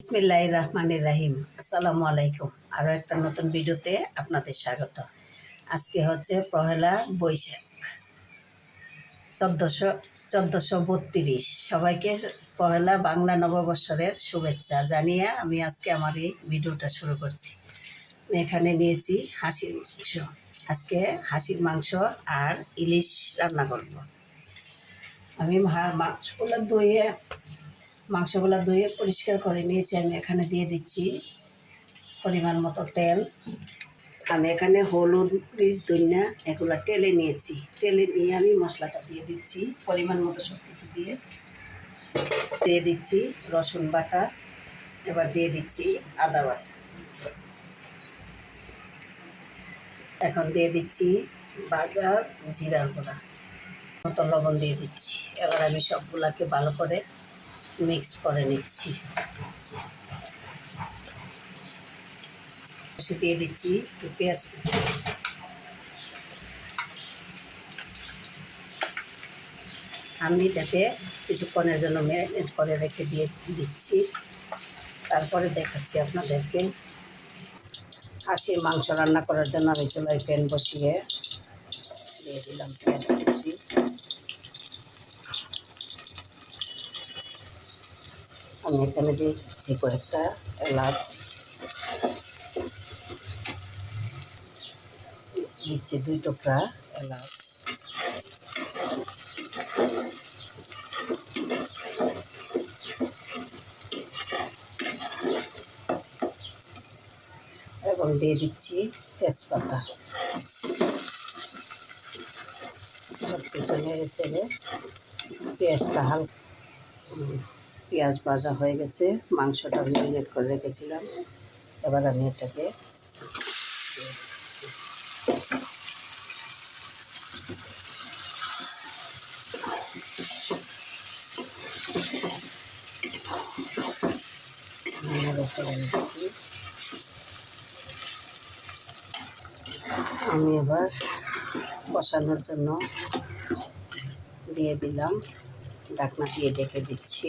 বিসমিল্লাহ রহমানির রাহিম। আসসালামু আলাইকুম। আরও একটা নতুন ভিডিওতে আপনাদের স্বাগত। আজকে হচ্ছে পহেলা বৈশাখ, চোদ্দোশো চোদ্দোশো বত্রিশ। সবাইকে পহেলা বাংলা নববৎসরের শুভেচ্ছা জানিয়ে আমি আজকে আমার এই ভিডিওটা শুরু করছি। এখানে নিয়েছি হাসির মাংস। আজকে হাসির মাংস আর ইলিশ রান্না করব। আমি মাংসগুলো ধুয়ে মাংসগুলো ধুয়ে পরিষ্কার করে নিয়েছি, আমি এখানে দিয়ে দিচ্ছি পরিমাণ মতো তেল। আমি এখানে হলুদ, মরিচ, ধনিয়া এগুলো টেলে নিয়েছি। টেলে নিয়ে আমি মশলাটা দিয়ে দিচ্ছি, পরিমাণ মতো সব কিছু দিয়ে। দিয়ে দিচ্ছি রসুন বাটা, এবার দিয়ে দিচ্ছি আদা বাটা। এখন দিয়ে দিচ্ছি বাজার জিরার গুঁড়া। মতো লবণ দিয়ে দিচ্ছি। এবার আমি সবগুলাকে ভালো করে মিক্স করে নিচ্ছি। দিয়ে দিচ্ছি একটু পেঁয়াজ কুচি। আমি এটাকে কিছুক্ষণের জন্য ম্যারিনেট করে রেখে দিয়ে দিচ্ছি। তারপরে দেখাচ্ছি আপনাদেরকে। হাঁসির মাংস রান্না করার জন্য আমি চুলায় প্যান বসিয়ে দিয়ে দিলাম পেঁয়াজ কুচি। আমি এখানে দিয়েছি কয়েকটা এলাচ দিচ্ছি, দুই টুকরা এলাচ। এবং দিয়ে দিচ্ছি তেজপাতা। সব কিছু নেড়ে চেড়ে পেঁয়াজটা হালকা পেঁয়াজ ভাজা হয়ে গেছে, মাংসটা ম্যারিনেট করে রেখেছিলাম এবার আমি এটাকে। আমি এবার বসানোর জন্য দিয়ে দিলাম ঢাকনা দিয়ে ডেকে দিচ্ছি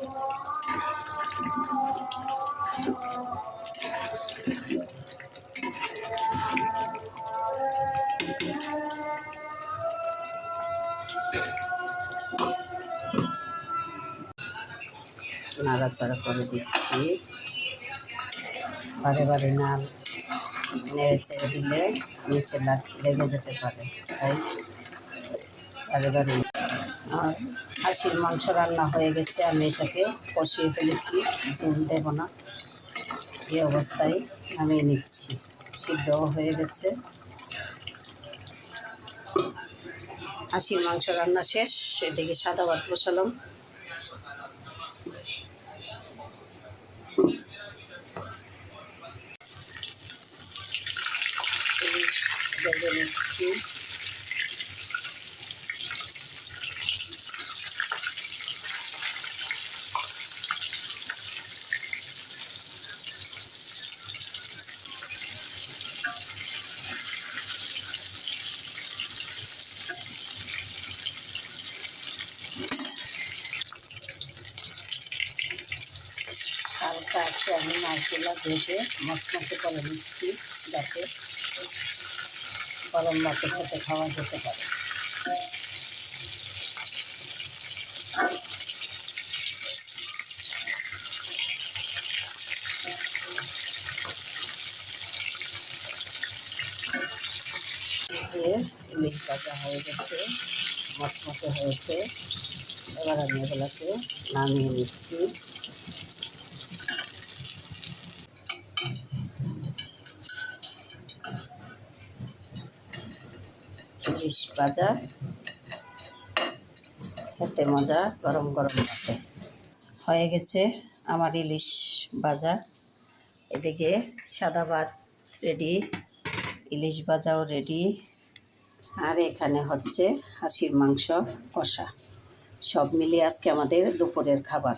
নাড়াচাড়া করে দিচ্ছি। বারে বারে না নেড়ে চেড়ে দিলে নিচে লাগ যেতে পারে, তাই? বারে বারে আর হাঁসির মাংস রান্না হয়ে গেছে, আমি এটাকে কষিয়ে ফেলেছি, জল দেব না। এই অবস্থায় নামিয়ে নিচ্ছি, সিদ্ধও হয়ে গেছে। হাঁসির মাংস রান্না শেষ, সেদিকে সাদা ভাত বসালাম। ভেজে নিচ্ছি হালকা আছে আমি নারকেলা ভেজে মশমশে করে নিচ্ছি যাতে গরম ভাতের সাথে খাওয়া যেতে পারে। যে ইলিশ হয়ে গেছে মচমচে হয়েছে, এবার আমি এগুলোকে নামিয়ে নিচ্ছি। ইলিশ ভাজা। খেতে মজা, গরম গরম ভাতে। হয়ে গেছে আমার ইলিশ ভাজা। এদিকে সাদা ভাত রেডি, ইলিশ ভাজাও রেডি। আর এখানে হচ্ছে হাঁসির মাংস কষা। সব মিলিয়ে আজকে আমাদের দুপুরের খাবার।